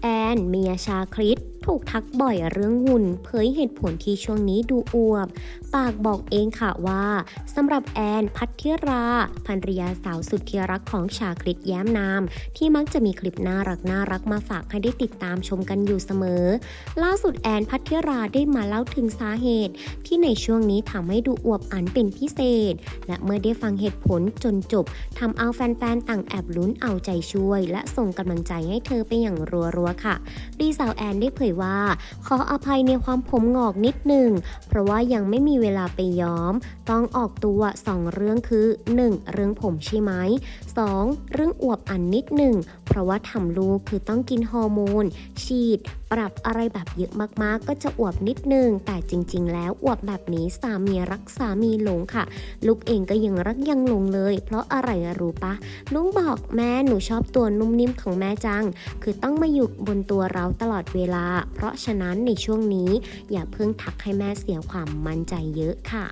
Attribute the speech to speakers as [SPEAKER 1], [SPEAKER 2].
[SPEAKER 1] แอน เมียชาคริต ถูกทักบ่อยเรื่องหุ่นเผยเหตุผลที่ช่วงนี้ดูอวบ ปากบอกเองค่ะว่าสำหรับแอนพัทธิราภรรยาสาวสุดที่รักของชาคริสแย้มนาม ที่มักจะมีคลิปน่ารักน่ารักมาฝากให้ได้ติดตามชมกันอยู่เสมอ ล่าสุดแอนพัทธิราได้มาเล่าถึงสาเหตุ ที่ในช่วงนี้ทำให้ดูอวบอันเป็นพิเศษ และเมื่อได้ฟังเหตุผลจนจบทำเอาแฟนๆต่างแอบลุ้นเอาใจช่วย และส่งกำลังใจให้เธอไปอย่างรัวๆค่ะดีสาวแอนได้เผยว่า ขออภัยในความผมงอกนิดหนึ่ง เพราะว่ายังไม่มีเวลาไปย้อม ต้องออกตัว 2 เรื่องคือ 1. เรื่องผมใช่ไหม 2. เรื่องอวบอันนิดหนึ่ง เพราะว่าทำลูกคือต้องกินฮอร์โมน ฉีด ปรับอะไรแบบเยอะมากๆ ก็จะอวบนิดนึง แต่จริง ๆ แล้วอวบแบบนี้สามีรักสามีหลงค่ะ ลูกเองก็ยังรักยังหลงเลย เพราะอะไรรู้ปะลุงบอกแม่หนูชอบตัวนุ่มนิ่มของแม่จัง คือต้องมาอยู่บนตัวเราตลอดเวลาเพราะฉะนั้นในช่วงนี้อย่าเพิ่งทักให้แม่เสียความมั่นใจเยอะค่ะ